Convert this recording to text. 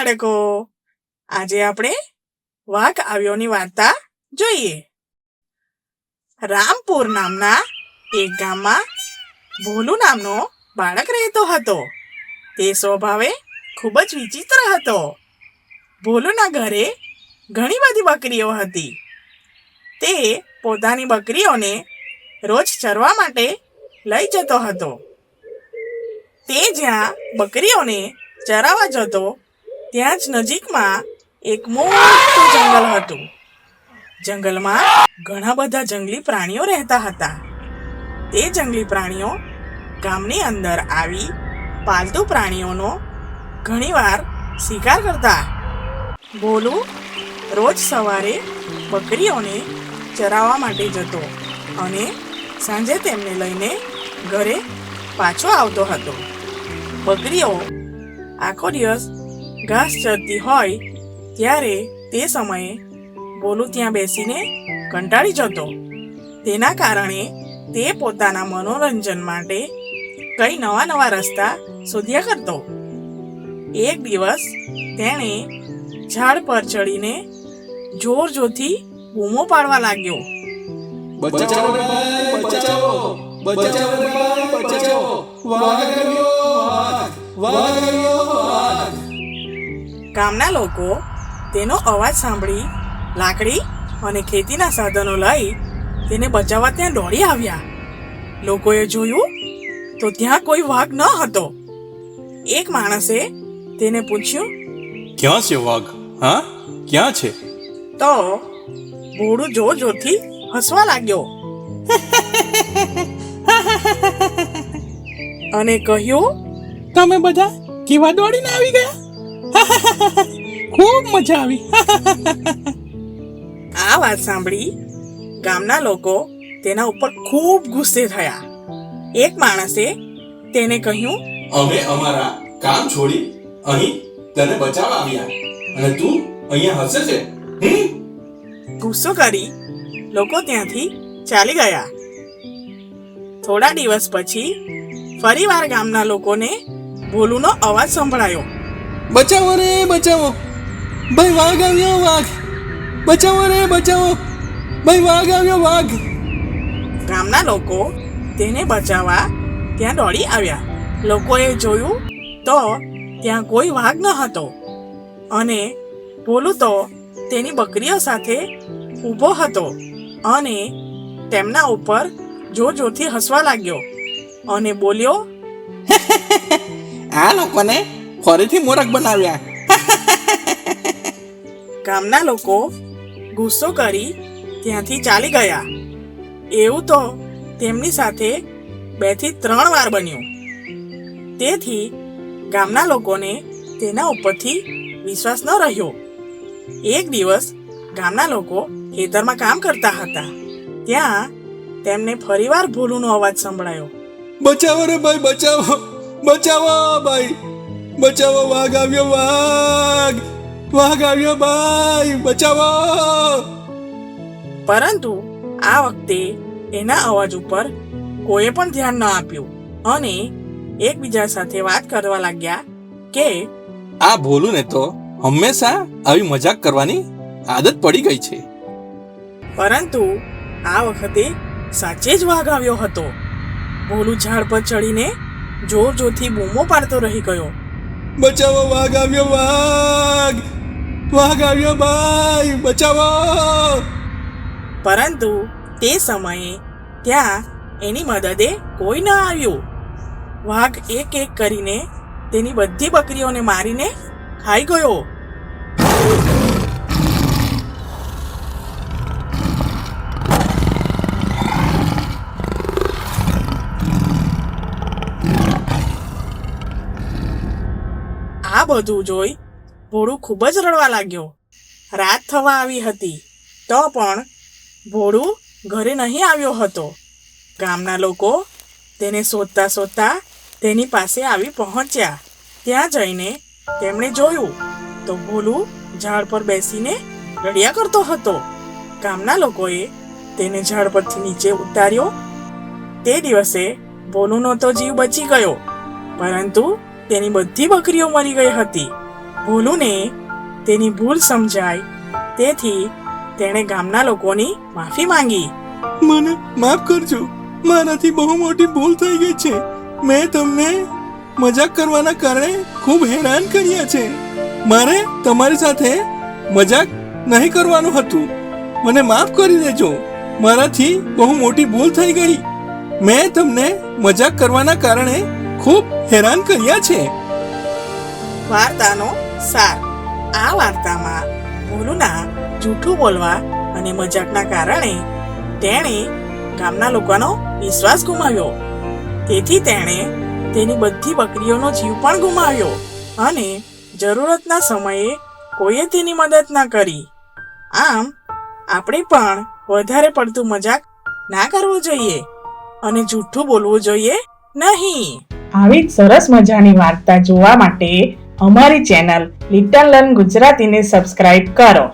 બાળકો, આજે આપણે વાઘ આવ્યોની વાર્તા જોઈએ. રામપુર નામના એક ગામમાં ભોલુ નામનો બાળક રહેતો હતો. તે સ્વભાવે ખૂબ જ વિચિત્ર હતો. ભોલુના ઘરે ઘણી બધી બકરીઓ હતી. તે પોતાની બકરીઓને રોજ ચરવા માટે લઈ જતો હતો. તે જ્યાં બકરીઓને ચરાવવા જતો ત્યાં જ નજીકમાં એક મોટું જંગલ હતું. જંગલમાં ઘણા બધા જંગલી પ્રાણીઓ રહેતા હતા. તે જંગલી પ્રાણીઓ ગામની અંદર આવી પાલતુ પ્રાણીઓનો ઘણીવાર શિકાર કરતા. ભોલુ રોજ સવારે બકરીઓને ચરાવવા માટે જતો અને સાંજે તેમને લઈને ઘરે પાછો આવતો હતો. બકરીઓ આખો દિવસ ઘાસ ચરતી હોય, ત્યારે તે સમયે બોલું ત્યાં બેસીને કંટાળી જતો. તેના કારણે તે પોતાના મનોરંજન માટે કઈ નવા નવા રસ્તા શોધ્યા કરતો. એક દિવસ તેણે ઝાડ પર ચડીને જોર જોરથી બૂમો પાડવા લાગ્યો. બચાવો બચાવો બચાવો બચાવો. વાઘ વાઘ. ગામના લોકો તેનો અવાજ સાંભળી લાકડી અને ખેતીના સાધનો લઈ તેને બચાવવા ત્યાં દોડી આવ્યા. લોકોએ જોયું તો ત્યાં કોઈ વાઘ ન હતો. એક માણસે તેને પૂછ્યું ક્યાં છે વાઘ? હા? ક્યાં છે? તો ભોળું જોર જોરથી હસવા લાગ્યો. અને કહ્યું તમે બધા કેવા દોડીને આવી ગયા? ખૂબ મજા આવી. આ વાત સાંભળી ગામના લોકો તેના ઉપર ખૂબ ગુસ્સે થયા. એક માણસે તેને કહ્યું અમે અમારા કામ છોડી અહીં તને બચાવવા આવ્યા અને તું અહીંયા હસે છે. ગુસ્સો કરી લોકો ત્યાંથી ચાલી ગયા. થોડા દિવસ પછી ફરીવાર ગામના લોકોને ભોલુનો અવાજ સંભળાયો. બચાવો રે બચાવો. ભાઈ વાઘ આવ્યો વાઘ. બચાવો રે બચાવો. ભાઈ વાઘ આવ્યો વાઘ. ગામના લોકો તેને બચાવવા ત્યાં દોડી આવ્યા. લોકોએ જોયું તો ત્યાં કોઈ વાઘ ન હતો. અને ભોલું તો તેની બકરીઓ સાથે ઊભો હતો અને તેમના ઉપર જોર જોથી હસવા લાગ્યો અને બોલ્યો આ લોકોને ફરીથી મોરખ બનાવ્યા. ગામના લોકો ગુસ્સો કરી ત્યાંથી ચાલી ગયા. એવું તો તેમની સાથે બેથી ત્રણ વાર બન્યું. તેથી ગામના લોકોને તેના ઉપરથી વિશ્વાસ ન રહ્યો. એક દિવસ ગામના લોકો ખેતરમાં કામ કરતા હતા. ત્યાં તેમને ફરીવાર ભૂલુનો અવાજ સંભળાયો. બચાવો રે ભાઈ બચાવો બચાવો ભાઈ. બચાવો વાઘ આવ્યો વાઘ. વાઘ આવ્યો ભાઈ બચાવો. પરંતુ આ વખતે એના અવાજ ઉપર કોઈએ પણ ધ્યાન ન આપ્યું અને એકબીજા સાથે વાત કરવા લાગ્યા કે આ ભોલું ને તો હંમેશા આવી મજાક કરવાની આદત પડી ગઈ છે. પરંતુ આ વખતે સાચે જ વાઘ આવ્યો હતો. ભોલું ઝાડ પર ચડીને જોર જોરથી બૂમો પાડતો રહી ગયો. બચાવો વાઘ આવ્યો વાઘ. વાઘ આવ્યો ભાઈ, બચાવો. પરંતુ તે સમયે ત્યાં એની મદદે કોઈ ન આવ્યું. વાઘ એક એક કરીને તેની બધી બકરીઓને મારીને ખાઈ ગયો આ બધું જોઈ ભોળું ખૂબ જ રડવા લાગ્યો. રાત થવા આવી હતી, તો પણ ભોળું ઘરે નહીં આવ્યો હતો. ગામના લોકો તેને શોધતા શોધતા તેની પાસે આવી પહોંચ્યા. ત્યાં જઈને તેમણે જોયું તો ભોલું ઝાડ પર બેસીને રડ્યા કરતો હતો. ગામના લોકોએ તેને ઝાડ પરથી નીચે ઉતાર્યો. તે દિવસે ભોલુનો તો જીવ બચી ગયો, પરંતુ તેની બધી બકરીઓ મરી ગઈ હતી. ભોલુને તેની ભૂલ સમજાય તેથી તેણે ગામના લોકોની માફી માંગી. મને માફ કરજો. મારાથી બહુ મોટી ભૂલ થઈ ગઈ છે. મેં તમને મજાક કરવાના કારણે ખૂબ હેરાન કર્યા છે. મારે તમારી સાથે મજાક નહીં કરવાનું હતું. મને માફ કરી દેજો. મારાથી બહુ મોટી ભૂલ થઈ ગઈ. મેં તમને મજાક કરવાના કારણે ખૂબ હેરાન કર્યા છે. વાર્તાનો સાર. આ વાર્તામાં ભોલુના જૂઠું બોલવા અને મજાકના કારણે તેણે ગામના લોકોનો વિશ્વાસ ગુમાવ્યો. તેથી તેણે તેની બધી બકરીઓનો જીવ પણ ગુમાવ્યો અને જરૂરતના સમયે કોઈએ તેની મદદ ના કરી. આમ, આપણે પણ વધારે પડતું મજાક ના કરવું જોઈએ અને જૂઠું બોલવું જોઈએ નહીં. આવી જ સરસ મજાની વાર્તા જોવા માટે અમારી ચેનલ લિટલ લર્ન ગુજરાતીને સબસ્ક્રાઇબ કરો.